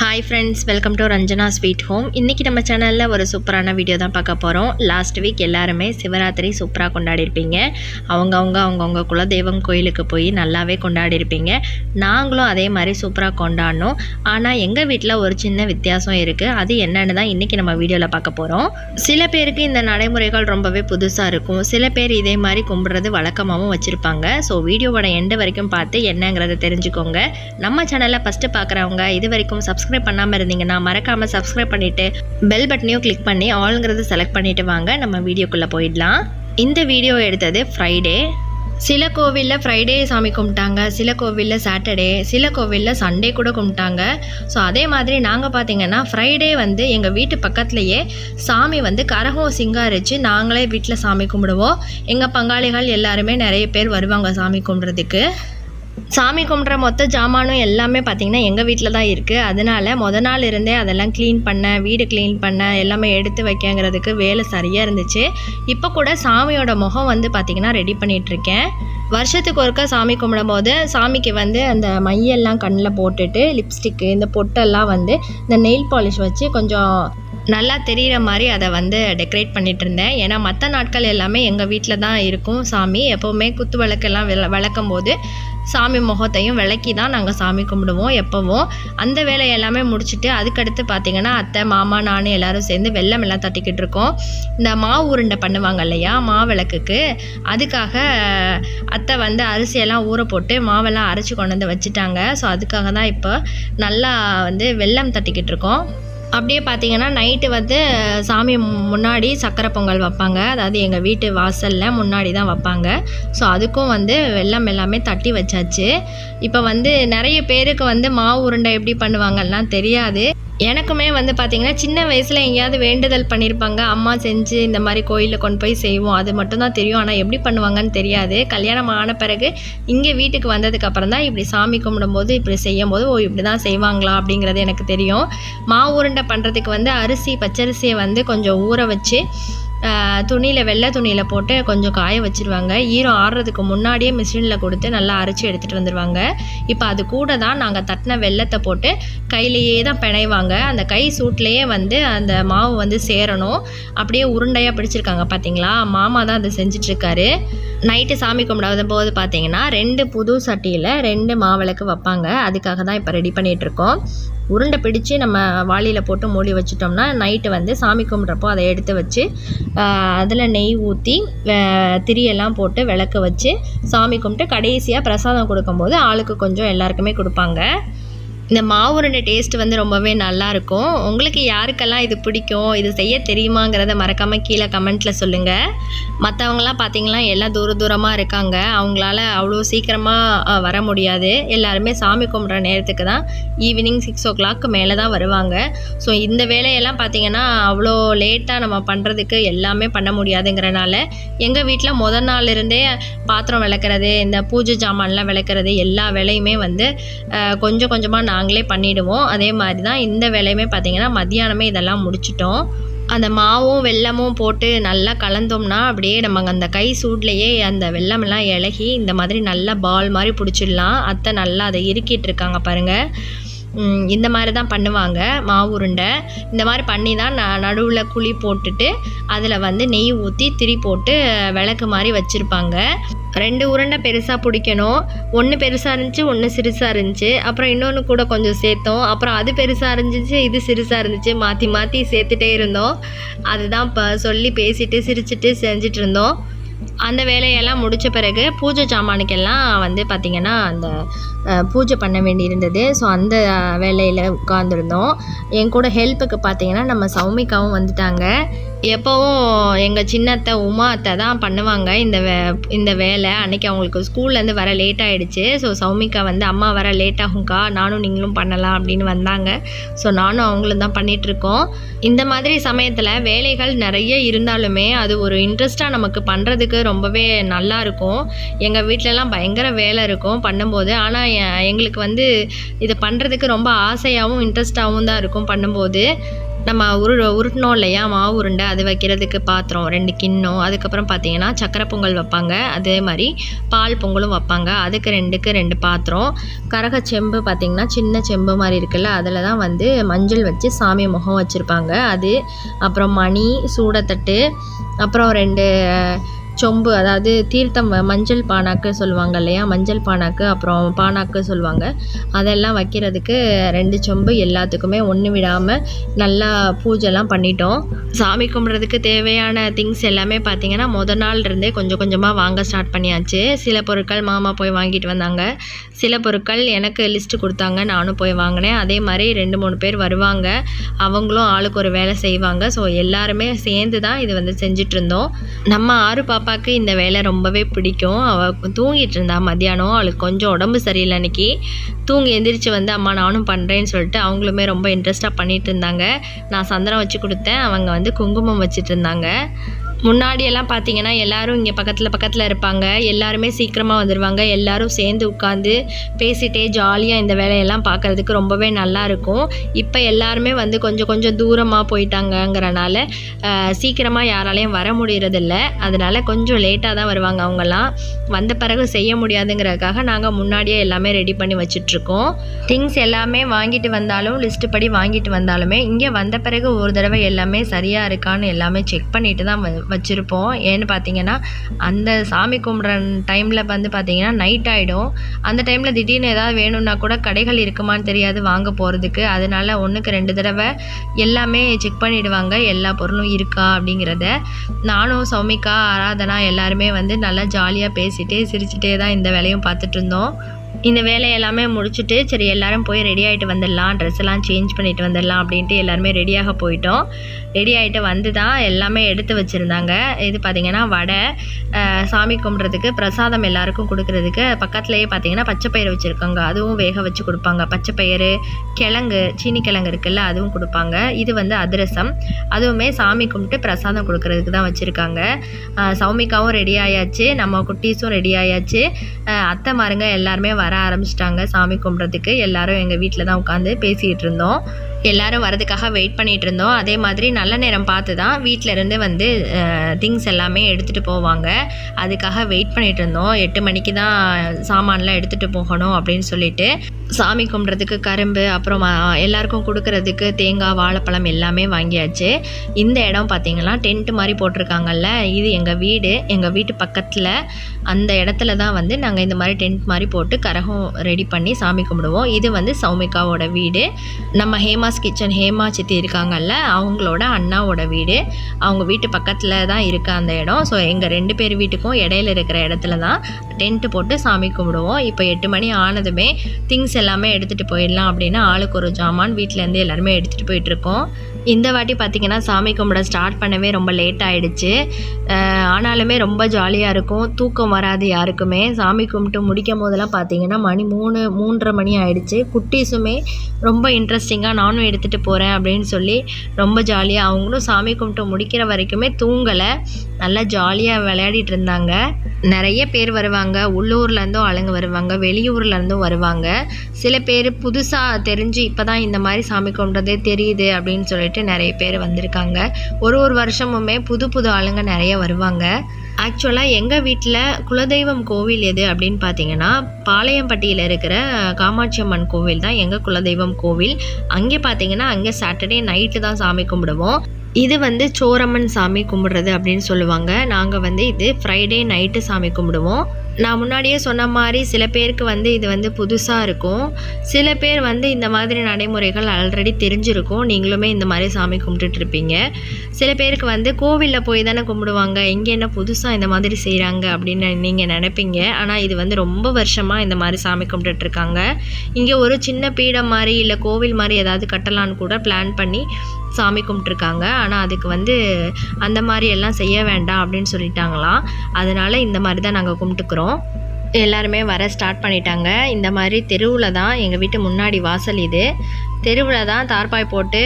Hi friends welcome to Ranjana sweet home இன்றைக்கி நம்ம சேனலில் ஒரு சூப்பரான வீடியோ தான் பார்க்க போகிறோம் லாஸ்ட் வீக் எல்லாருமே சிவராத்திரி சூப்பராக கொண்டாடிருப்பீங்க. அவங்கவுங்க அவங்கவுங்க குலதெய்வம் கோயிலுக்கு போய் நல்லாவே கொண்டாடிருப்பீங்க. நாங்களும் அதே மாதிரி சூப்பராக கொண்டாடினோம் ஆனால் எங்கள் வீட்டில் ஒரு சின்ன வித்தியாசம் இருக்குது அது என்னென்னு தான் இன்றைக்கி நம்ம வீடியோவில் பார்க்க போகிறோம் சில பேருக்கு இந்த நடைமுறைகள் ரொம்பவே புதுசாக இருக்கும். சில பேர் இதே மாதிரி கும்பிட்றது வழக்கமாகவும் வச்சுருப்பாங்க. ஸோ வீடியோவோட எண்டு வரைக்கும் பார்த்து என்னங்கிறத தெரிஞ்சுக்கோங்க. நம்ம சேனலில் ஃபஸ்ட்டு பார்க்குறவங்க இது வரைக்கும் சப்ஸ்கிரைப் பண்ணாமல் இருந்தீங்கன்னா மறக்காமல் சப்ஸ்கிரைப் பண்ணிவிட்டு பெல் பட்டனையும் கிளிக் பண்ணி ஆளுங்கிறத செலக்ட் பண்ணிவிட்டு வாங்க. நம்ம வீடியோக்குள்ளே போயிடலாம். இந்த வீடியோ எடுத்தது ஃப்ரைடே சில கோவிலில் ஃப்ரைடே சாமி கும்பிட்டாங்க. சில கோவிலில் சாட்டர்டே சில கோவிலில் சண்டே கூட கும்பிட்டாங்க. ஸோ அதே மாதிரி நாங்கள் பார்த்தீங்கன்னா ஃப்ரைடே வந்து எங்கள் வீட்டு பக்கத்துலேயே சாமி வந்து கரகம் சிங்காரிச்சு நாங்களே வீட்டில் சாமி கும்பிடுவோம். எங்கள் பங்காளிகள் எல்லாருமே நிறைய பேர் வருவாங்க சாமி கும்பிட்றதுக்கு. சாமி கும்பிட்ற மொத்த ஜாமானும் எல்லாமே பார்த்திங்கன்னா எங்கள் வீட்டில் தான் இருக்குது அதனால் முத நாள் இருந்தே அதெல்லாம் க்ளீன் பண்ண வீடு க்ளீன் பண்ண எல்லாமே எடுத்து வைக்கங்கிறதுக்கு வேலை சரியாக இருந்துச்சு. இப்போ கூட சாமியோட முகம் வந்து பார்த்திங்கன்னா ரெடி பண்ணிகிட்ருக்கேன் வருஷத்துக்கு ஒருக்கா சாமி கும்பிடும் போது சாமிக்கு வந்து அந்த மையெல்லாம் கண்ணில் போட்டுட்டு லிப்ஸ்டிக்கு இந்த பொட்டெல்லாம் வந்து இந்த நெயில் பாலிஷ் வச்சு கொஞ்சம் நல்லா தெரிகிற மாதிரி அதை வந்து டெக்கரேட் பண்ணிகிட்டு இருந்தேன். ஏன்னா மற்ற நாட்கள் எல்லாமே எங்கள் வீட்டில் தான் இருக்கும் சாமி. எப்போவுமே குத்து விளக்கெல்லாம் விள விளக்கும் போது சாமி முகத்தையும் விளக்கி தான் நாங்கள் சாமி கும்பிடுவோம் எப்போவும். அந்த வேலை எல்லாமே முடிச்சுட்டு அதுக்கடுத்து பார்த்திங்கன்னா அத்தை மாமா நான் எல்லோரும் சேர்ந்து வெள்ளம் எல்லாம் தட்டிக்கிட்டு இருக்கோம். இந்த மாவு உருண்டை பண்ணுவாங்க இல்லையா மாவிளக்குக்கு. அதுக்காக அத்தை வந்து அரிசியெல்லாம் ஊற போட்டு மாவெல்லாம் அரைச்சி கொண்டு வந்து வச்சுட்டாங்க. ஸோ அதுக்காக தான் இப்போ நல்லா வந்து வெள்ளம் தட்டிக்கிட்டு இருக்கோம். அப்படியே பார்த்தீங்கன்னா நைட்டு வந்து சாமி முன்னாடி சக்கரை பொங்கல் வைப்பாங்க. அதாவது எங்கள் வீட்டு வாசலில் முன்னாடி தான் வைப்பாங்க. ஸோ அதுக்கும் வந்து வெள்ளம் எல்லாமே தட்டி வச்சாச்சு. இப்போ வந்து நிறைய பேருக்கு வந்து மாவு உருண்டை எப்படி பண்ணுவாங்கலாம் தெரியாது. எனக்குமே வந்து பார்த்திங்கன்னா சின்ன வயசில் எங்கேயாவது வேண்டுதல் பண்ணியிருப்பாங்க அம்மா செஞ்சு இந்த மாதிரி கோயிலில் கொண்டு போய் செய்வோம். அது மட்டும்தான் தெரியும். ஆனால் எப்படி பண்ணுவாங்கன்னு தெரியாது. கல்யாணம் ஆன பிறகு இங்கே வீட்டுக்கு வந்ததுக்கப்புறம் தான் இப்படி சாமி கும்பிடும்போது இப்படி செய்யும் போது ஓ இப்படி தான் செய்வாங்களா அப்படிங்கிறது எனக்கு தெரியும். மாவு உருண்டை பண்ணுறதுக்கு வந்து அரிசி பச்சரிசியை வந்து கொஞ்சம் ஊற வச்சு துணியில் வெள்ளை துணியில் போட்டு கொஞ்சம் காய வச்சுருவாங்க. ஈரம் ஆடுறதுக்கு முன்னாடியே மிஷினில் கொடுத்து நல்லா அரைச்சி எடுத்துகிட்டு வந்துடுவாங்க இப்போ அது கூட தான் நாங்கள் தட்டின வெள்ளத்தை போட்டு கையிலையே தான் பிணைவாங்க. அந்த கை சூட்லேயே வந்து அந்த மாவு வந்து சேரணும். அப்படியே உருண்டையாக பிடிச்சிருக்காங்க பார்த்தீங்களா மாமா தான் அதை செஞ்சிட்ருக்காரு. நைட்டு சாமி கும்பிடாத போது பார்த்தீங்கன்னா ரெண்டு புது சட்டியில் ரெண்டு மாவிளக்கு வைப்பாங்க. அதுக்காக தான் இப்போ ரெடி பண்ணிகிட்ருக்கோம் உருண்டை பிடிச்சு நம்ம வாளியில் போட்டு மூடி வச்சிட்டோம்னா நைட்டு வந்து சாமி கும்பிட்றப்போ அதை எடுத்து வச்சு அதில் நெய் ஊற்றி திரியெல்லாம் போட்டு விளக்க வச்சு சாமி கும்பிட்டு கடைசியாக பிரசாதம் கொடுக்கும்போது ஆளுக்கு கொஞ்சம் எல்லாருக்குமே கொடுப்பாங்க. இந்த மாவுருண்டை டேஸ்ட் வந்து ரொம்பவே நல்லாயிருக்கும். உங்களுக்கு யாருக்கெல்லாம் இது பிடிக்கும் இது செய்ய தெரியுமாங்கிறத மறக்காமல் கீழே கமெண்ட்டில் சொல்லுங்கள் மற்றவங்களாம் பார்த்திங்கன்னா எல்லாம் தூர தூரமாக இருக்காங்க. அவங்களால அவ்வளோ சீக்கிரமாக வர முடியாது. எல்லாருமே சாமி கும்பிட்ற நேரத்துக்கு தான் ஈவினிங் சிக்ஸ் ஓ கிளாக்கு மேலே தான் வருவாங்க. ஸோ இந்த வேலையெல்லாம் பார்த்திங்கன்னா அவ்வளோ லேட்டாக நம்ம பண்ணுறதுக்கு எல்லாமே பண்ண முடியாதுங்கிறனால எங்கள் வீட்டில் முதல் நாள்லேருந்தே பாத்திரம் விளக்குறது இந்த பூஜை ஜாமான்லாம் விளக்குறது எல்லா வேலையுமே வந்து கொஞ்சம் கொஞ்சமாக நாங்களே பண்ணிவிடுவோம் அதே மாதிரி தான் இந்த வேலையுமே பார்த்திங்கன்னா மத்தியானமே இதெல்லாம் முடிச்சிட்டோம். அந்த மாவும் வெல்லமும் போட்டு நல்லா கலந்தோம்னா அப்படியே நம்ம அந்த கை சூட்லேயே அந்த வெள்ளமெல்லாம் இலகி இந்த மாதிரி நல்லா பால் மாதிரி பிடிச்சிடலாம். அத்தை நல்லா அதை இறுக்கிட்டு இருக்காங்க பாருங்கள் இந்த மாதிரி தான் பண்ணுவாங்க மாவு உருண்டை. இந்த மாதிரி பண்ணி தான் ந நடுவில் குழி போட்டுட்டு அதில் வந்து நெய் ஊற்றி திரி போட்டு விளக்கு மாதிரி வச்சுருப்பாங்க. ரெண்டு உருண்டை பெருசாக பிடிக்கணும். ஒன்று பெருசாக இருந்துச்சு ஒன்று சிறுசாக இருந்துச்சு. அப்புறம் இன்னொன்று கூட கொஞ்சம் சேர்த்தோம். அப்புறம் அது பெருசாக இருந்துச்சு இது சிறுசாக இருந்துச்சு மாற்றி மாற்றி சேர்த்துட்டே இருந்தோம். அதுதான் இப்போ சொல்லி பேசிட்டு சிரிச்சிட்டு செஞ்சிட்டு இருந்தோம். அந்த வேலையெல்லாம் முடித்த பிறகு பூஜை சாமானுக்கெல்லாம் வந்து பார்த்திங்கன்னா அந்த பூஜை பண்ண வேண்டி இருந்தது ஸோ அந்த வேலையில் உட்காந்துருந்தோம் என் கூட ஹெல்ப்புக்கு பார்த்தீங்கன்னா நம்ம சௌமிகாவும் வந்துட்டாங்க. எப்போவும் எங்கள் சின்னத்தை உமா அத்தை தான் பண்ணுவாங்க. இந்த வே இந்த வேலை. அன்றைக்கி அவங்களுக்கு ஸ்கூல்லேருந்து வர லேட் ஆகிடுச்சு ஸோ சௌமிகா வந்து அம்மா வர லேட் ஆகும்க்கா. நானும் நீங்களும் பண்ணலாம் அப்படின்னு வந்தாங்க. ஸோ நானும் அவங்களும் தான் பண்ணிகிட்ருக்கோம் இந்த மாதிரி சமயத்தில் வேலைகள் நிறைய இருந்தாலுமே அது ஒரு இன்ட்ரெஸ்ட்டாக நமக்கு பண்ணுறதுக்கு ரொம்பவே நல்லா இருக்கும். எங்கள் வீட்டிலலாம் பயங்கர வேலை இருக்கும் பண்ணும்போது. ஆனால் எங்களுக்கு வந்து இதை பண்ணுறதுக்கு ரொம்ப ஆசையாகவும் இன்ட்ரெஸ்ட்டாகவும் தான் இருக்கும். பண்ணும்போது நம்ம உரு உருட்டினோம் இல்லையா? மாவு உருண்டை அது வைக்கிறதுக்கு பாத்திரம் ரெண்டு கிண்ணம். அதுக்கப்புறம் பார்த்தீங்கன்னா சக்கரை பொங்கல் வைப்பாங்க. அதே மாதிரி பால் பொங்கலும் வைப்பாங்க. அதுக்கு ரெண்டுக்கு ரெண்டு பாத்திரம். கரக செம்பு பார்த்திங்கன்னா சின்ன செம்பு மாதிரி இருக்குல்ல அதில் தான் வந்து மஞ்சள் வச்சு சாமி முகம் வச்சுருப்பாங்க. அது அப்புறம் மணி சூடத்தட்டு அப்புறம் ரெண்டு சொம்பு அதாவது தீர்த்தம் மஞ்சள் பானாக்கு சொல்லுவாங்க இல்லையா? மஞ்சள் பானாக்கு அப்புறம் பானாக்கு சொல்லுவாங்க. அதெல்லாம் வைக்கிறதுக்கு ரெண்டு சொம்பு எல்லாத்துக்குமே ஒன்று விடாமல் நல்லா பூஜைலாம் பண்ணிட்டோம். சாமி கும்பிட்றதுக்கு தேவையான திங்ஸ் எல்லாமே பார்த்தீங்கன்னா முத நாள் இருந்தே கொஞ்சம் கொஞ்சமாக வாங்க ஸ்டார்ட் பண்ணியாச்சு. சில பொருட்கள் மாமா போய் வாங்கிட்டு வந்தாங்க. சில பொருட்கள் எனக்கு லிஸ்ட்டு கொடுத்தாங்க நானும் போய் வாங்கினேன். அதே மாதிரி ரெண்டு மூணு பேர் வருவாங்க. அவங்களும் ஆளுக்கு ஒரு வேலை செய்வாங்க. ஸோ எல்லாருமே சேர்ந்து தான் இது வந்து செஞ்சிட்ருந்தோம் நம்ம ஆறு பாப்பாவுக்கு இந்த வேலை ரொம்பவே பிடிக்கும். அவள் தூங்கிட்டு இருந்தா மத்தியானம். அவளுக்கு கொஞ்சம் உடம்பு சரியில்லை அன்னைக்கு. தூங்கி எந்திரிச்சு வந்து அம்மா நானும் பண்ணுறேன்னு சொல்லிட்டு அவங்களுமே ரொம்ப இன்ட்ரெஸ்ட்டாக பண்ணிட்டு இருந்தாங்க. நான் சந்தனம் வச்சு கொடுத்தேன். அவங்க வந்து குங்குமம் வச்சுட்டு இருந்தாங்க. முன்னாடி எல்லாம் பார்த்தீங்கன்னா எல்லாரும் இங்கே பக்கத்தில் பக்கத்தில் இருப்பாங்க. எல்லாருமே சீக்கிரமாக வந்துடுவாங்க எல்லாரும் சேர்ந்து உட்காந்து பேசிகிட்டே ஜாலியாக இந்த வேலையெல்லாம் பார்க்குறதுக்கு ரொம்பவே நல்லா இருக்கும். இப்போ எல்லாருமே வந்து கொஞ்சம் கொஞ்சம் தூரமாக போயிட்டாங்கங்கிறனால சீக்கிரமாக யாராலையும் வர முடியறதில்ல. அதனால் கொஞ்சம் லேட்டாக தான் வருவாங்க அவங்கெல்லாம். வந்த பிறகு செய்ய முடியாதுங்கிறதுக்காக நாங்கள் முன்னாடியே எல்லாமே ரெடி பண்ணி வச்சிட்ருக்கோம். திங்ஸ் எல்லாமே வாங்கிட்டு வந்தாலும் லிஸ்ட்டு படி வாங்கிட்டு வந்தாலுமே இங்கே வந்த பிறகு ஒரு தடவை எல்லாமே சரியாக இருக்கான்னு எல்லாமே செக் பண்ணிட்டு தான் வ வச்சுருப்போம். ஏன்னு பார்த்தீங்கன்னா அந்த சாமி கும்பிட்ற டைமில் வந்து பார்த்தீங்கன்னா நைட் ஆகிடும் அந்த டைமில் திடீர்னு ஏதாவது வேணும்னா கூட கடைகள் இருக்குமான்னு தெரியாது வாங்க போகிறதுக்கு அதனால ஒன்றுக்கு ரெண்டு தடவை எல்லாமே செக் பண்ணிவிடுவாங்க எல்லா பொருளும் இருக்கா அப்படிங்கிறத. நானும் சௌமிகா ஆராதனா எல்லாருமே வந்து நல்லா ஜாலியாக பேசிகிட்டே சிரிச்சிட்டே தான் இந்த வேலையும் பார்த்துட்டு இருந்தோம். இந்த வேலை எல்லாமே முடிச்சுட்டு சரி எல்லாரும் போய் ரெடி ஆகிட்டு வந்துடலாம் ட்ரெஸ் எல்லாம் சேஞ்ச் பண்ணிட்டு வந்துடலாம் அப்படின்ட்டு எல்லாருமே ரெடியாக போயிட்டோம். ரெடி ஆகிட்டு வந்து தான் எல்லாமே எடுத்து வச்சுருந்தாங்க. இது பார்த்திங்கன்னா வடை சாமி கும்பிட்றதுக்கு பிரசாதம் எல்லாருக்கும் கொடுக்குறதுக்கு பக்கத்துலேயே பார்த்தீங்கன்னா பச்சைப்பயிறு வச்சுருக்காங்க. அதுவும் வேக வச்சு கொடுப்பாங்க. பச்சை பயிறு கிழங்கு சீனி கிழங்கு இருக்குல்ல அதுவும் கொடுப்பாங்க. இது வந்து அதிரசம். அதுவுமே சாமி கும்பிட்டு பிரசாதம் கொடுக்குறதுக்கு தான் வச்சுருக்காங்க. சௌமிக்காவும் ரெடி ஆயாச்சு. நம்ம குட்டீஸும் ரெடி ஆயாச்சு. அத்தை மாருங்க எல்லாருமே வர ஆரம்பிச்சிட்டாங்க. சாமி கும்பிட்றதுக்கு எல்லாரும் எங்கள் வீட்டில் தான் உட்காந்து பேசிகிட்டு இருந்தோம். எல்லாரும் வரதுக்காக வெயிட் பண்ணிகிட்டு இருந்தோம் அதே மாதிரி நல்ல நேரம் பார்த்து தான் வீட்டில் இருந்து வந்து திங்ஸ் எல்லாமே எடுத்துகிட்டு போவாங்க. அதுக்காக வெயிட் பண்ணிட்டு இருந்தோம் எட்டு மணிக்கு தான் சாமான்லாம் எடுத்துகிட்டு போகணும் அப்படின்னு சொல்லிட்டு. சாமி கும்பிட்றதுக்கு கரும்பு அப்புறம் எல்லாருக்கும் கொடுக்கறதுக்கு தேங்காய் வாழைப்பழம் எல்லாமே வாங்கியாச்சு. இந்த இடம் பார்த்திங்கன்னா டென்ட் மாதிரி போட்டிருக்காங்கல்ல இது எங்கள் வீடு. எங்கள் வீட்டு பக்கத்தில் அந்த இடத்துல தான் வந்து நாங்கள் இந்த மாதிரி டென்ட் மாதிரி போட்டு கரகம் ரெடி பண்ணி சாமி கும்பிடுவோம். இது வந்து சௌமிகாவோட வீடு. நம்ம ஹேமா ஹேமாஸ் கிச்சன் ஹேமா சித்தி இருக்காங்கல்ல அவங்களோட அண்ணாவோட வீடு. அவங்க வீட்டு பக்கத்தில் தான் இருக்குது அந்த இடம். ஸோ எங்கள் ரெண்டு பேர் வீட்டுக்கும் இடையில இருக்கிற இடத்துல தான் டென்ட்டு போட்டு சாமி கும்பிடுவோம். இப்போ எட்டு மணி ஆனதுமே திங்ஸ் எல்லாமே எடுத்துகிட்டு போயிடலாம் அப்படின்னு ஆளுக்கு ஒரு ஜாமான் வீட்டிலேருந்து எல்லாருமே எடுத்துகிட்டு போயிட்டுருக்கோம் இந்த வாட்டி பார்த்திங்கன்னா சாமி கும்பிட ஸ்டார்ட் பண்ணவே ரொம்ப லேட் ஆகிடுச்சு ஆனாலுமே ரொம்ப ஜாலியாக இருக்கும். தூக்கம் வராது யாருக்குமே. சாமி கும்பிட்டு முடிக்கும் போதெல்லாம் பார்த்தீங்கன்னா மணி மூணு மூன்றரை மணி ஆகிடுச்சு குட்டீஸுமே ரொம்ப இன்ட்ரெஸ்டிங்காக நானும் எடுத்துகிட்டு போகிறேன் அப்படின்னு சொல்லி ரொம்ப ஜாலியாக அவங்களும் சாமி கும்பிட்டு முடிக்கிற வரைக்குமே தூங்கலை. நல்லா ஜாலியாக விளையாடிட்டு இருந்தாங்க. நிறைய பேர் வருவாங்க. உள்ளூர்லேருந்தும் ஆளுங்க வருவாங்க. வெளியூர்லேருந்தும் வருவாங்க. சில பேர் புதுசாக தெரிஞ்சு இப்போ தான் இந்த மாதிரி சாமி கும்பிட்றதே தெரியுது அப்படின்னு சொல்லிட்டு நிறைய பேர் வந்திருக்காங்க. ஒரு ஒரு வருஷமுமே புது புது ஆளுங்க நிறைய வருவாங்க. ஆக்சுவலாக எங்கள் வீட்டில் குலதெய்வம் கோவில் எது அப்படின்னு பார்த்தீங்கன்னா பாளையம்பட்டியில் இருக்கிற காமாட்சி அம்மன் கோவில் தான் எங்கள் குலதெய்வம் கோவில். அங்கே பார்த்தீங்கன்னா அங்கே சாட்டர்டே நைட்டு தான் சாமி கும்பிடுவோம். இது வந்து சோரம்மன் சாமி கும்பிடுறது அப்படின்னு சொல்லுவாங்க. நாங்கள் வந்து இது ஃப்ரைடே நைட்டு சாமி கும்பிடுவோம். நான் முன்னாடியே சொன்ன மாதிரி சில பேருக்கு வந்து இது வந்து புதுசாக இருக்கும். சில பேர் வந்து இந்த மாதிரி நடைமுறைகள் ஆல்ரெடி தெரிஞ்சிருக்கும். நீங்களுமே இந்த மாதிரி சாமி கும்பிட்டுட்டு இருப்பீங்க. சில பேருக்கு வந்து கோவிலில் போய் தானே கும்பிடுவாங்க. இங்கே என்ன புதுசாக இந்த மாதிரி செய்கிறாங்க அப்படின்னு நீங்கள் நினைப்பீங்க. ஆனால் இது வந்து ரொம்ப வருஷமாக இந்த மாதிரி சாமி கும்பிட்டுட்ருக்காங்க இங்கே ஒரு சின்ன பீடம் மாதிரி இல்லை கோவில் மாதிரி ஏதாவது கட்டலான்னு கூட பிளான் பண்ணி சாமி கும்பிட்ருக்காங்க ஆனால் அதுக்கு வந்து அந்த மாதிரி எல்லாம் செய்ய வேண்டாம் அப்படின்னு சொல்லிட்டாங்களாம். அதனால் இந்த மாதிரி தான் நாங்கள் கும்பிட்டுக்குறோம். எல்லாருமே வர ஸ்டார்ட் பண்ணிட்டாங்க. இந்த மாதிரி தெருவில் தான் எங்கள் வீட்டு முன்னாடி வாசல் இது. தெருவில் தான் தார்பாய் போட்டு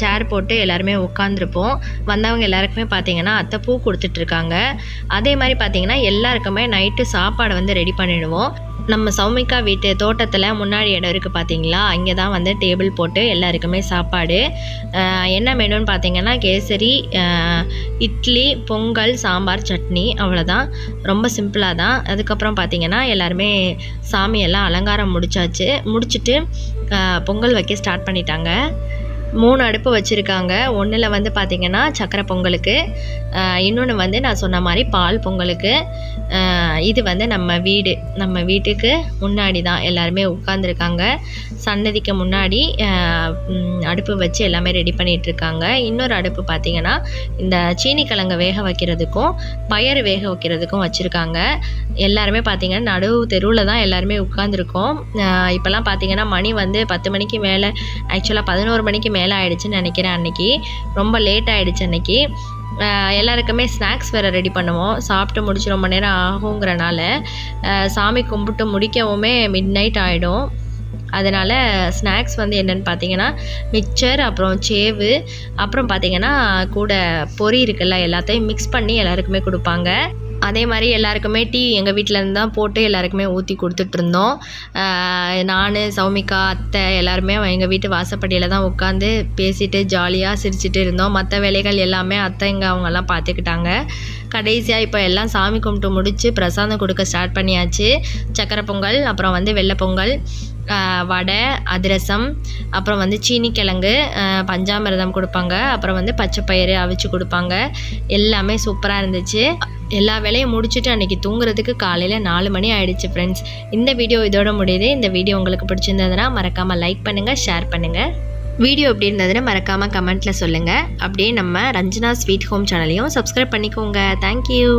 சேர் போட்டு எல்லாருமே உட்காந்துருப்போம் வந்தவங்க எல்லாருக்குமே பார்த்தீங்கன்னா அத்தை பூ கொடுத்துட்ருக்காங்க அதே மாதிரி பார்த்தீங்கன்னா எல்லாருக்குமே நைட்டு சாப்பாடு வந்து ரெடி பண்ணிடுவோம். நம்ம சௌமிகா வீட்டு தோட்டத்தில் முன்னாடி இடம் இருக்குது பார்த்தீங்களா அங்கே தான் வந்து டேபிள் போட்டு எல்லாருக்குமே சாப்பாடு. என்ன மெனுன்னு பார்த்தீங்கன்னா கேசரி இட்லி பொங்கல் சாம்பார் சட்னி அவ்வளோதான் ரொம்ப சிம்பிளாக தான். அதுக்கப்புறம் பார்த்தீங்கன்னா எல்லாருமே சாமியெல்லாம் அலங்காரம் முடிச்சாச்சு. முடிச்சுட்டு பொங்கல் வைக்க ஸ்டார்ட் பண்ணிட்டாங்க. மூணு அடுப்பு வச்சுருக்காங்க. ஒன்றில் வந்து பார்த்திங்கன்னா சக்கரை பொங்கலுக்கு இன்னொன்று வந்து நான் சொன்ன மாதிரி பால் பொங்கலுக்கு இது வந்து நம்ம வீடு நம்ம வீட்டுக்கு முன்னாடி தான் எல்லாருமே உட்காந்துருக்காங்க சன்னதிக்கு முன்னாடி அடுப்பு வச்சு எல்லாமே ரெடி பண்ணிகிட்ருக்காங்க இன்னொரு அடுப்பு பார்த்திங்கன்னா இந்த சீனி வேக வைக்கிறதுக்கும் பயறு வேக வைக்கிறதுக்கும் வச்சுருக்காங்க. எல்லாருமே பார்த்திங்கன்னா நடுவு தெருவில் தான் எல்லாருமே உட்காந்துருக்கோம் இப்போல்லாம் பார்த்திங்கன்னா மணி வந்து பத்து மணிக்கு மேலே ஆக்சுவலாக பதினோரு மணிக்கு மேலே ஆயிடுச்சுன்னு நினைக்கிறேன் அன்றைக்கி ரொம்ப லேட் ஆகிடுச்சு அன்றைக்கி எல்லாருக்குமே ஸ்நாக்ஸ் வேறு ரெடி பண்ணுவோம். சாப்பிட்டு முடிச்சு ரொம்ப நேரம் ஆகுங்கிறனால சாமி கும்பிட்டு முடிக்கவுமே மிட் நைட் ஆகிடும் அதனால் ஸ்நாக்ஸ் வந்து என்னென்னு பார்த்தீங்கன்னா மிக்சர் அப்புறம் சேவு அப்புறம் பார்த்தீங்கன்னா கூட பொரி இருக்குல்ல எல்லாத்தையும் மிக்ஸ் பண்ணி எல்லாருக்குமே கொடுப்பாங்க. அதே மாதிரி எல்லாருக்குமே டீ எங்கள் வீட்டிலேருந்து தான் போட்டு எல்லாருக்குமே ஊற்றி கொடுத்துட்ருந்தோம். நான் சௌமிகா அத்தை எல்லாருமே எங்கள் வீட்டு வாசப்படியில் தான் உட்காந்து பேசிட்டு ஜாலியாக சிரிச்சிட்டு இருந்தோம். மற்ற வேலைகள் எல்லாமே அத்தை இங்கே அவங்கெல்லாம் பார்த்துக்கிட்டாங்க கடைசியாக இப்போ எல்லாம் சாமி கும்பிட்டு முடித்து பிரசாதம் கொடுக்க ஸ்டார்ட் பண்ணியாச்சு. சக்கரை பொங்கல் அப்புறம் வந்து வெள்ளை பொங்கல். வடை அதிரசம் அப்புறம் வந்து சீனிக்கிழங்கு பஞ்சாமிரதம் கொடுப்பாங்க. அப்புறம் வந்து பச்சைப்பயிறு அவிச்சு கொடுப்பாங்க. எல்லாமே சூப்பராக இருந்துச்சு. எல்லா வேலையும் முடிச்சுட்டு அன்றைக்கி தூங்குறதுக்கு காலையில் நாலு மணி ஆயிடுச்சு ஃப்ரெண்ட்ஸ் இந்த வீடியோ இதோட முடியுது. இந்த வீடியோ உங்களுக்கு பிடிச்சிருந்ததுன்னா மறக்காமல் லைக் பண்ணுங்கள் ஷேர் பண்ணுங்கள் வீடியோ எப்படி இருந்ததுன்னு மறக்காமல் கமெண்ட்டில் சொல்லுங்கள் அப்படியே நம்ம ரஞ்சனா ஸ்வீட் ஹோம் சேனலையும் சப்ஸ்கிரைப் பண்ணிக்கோங்க. Thank you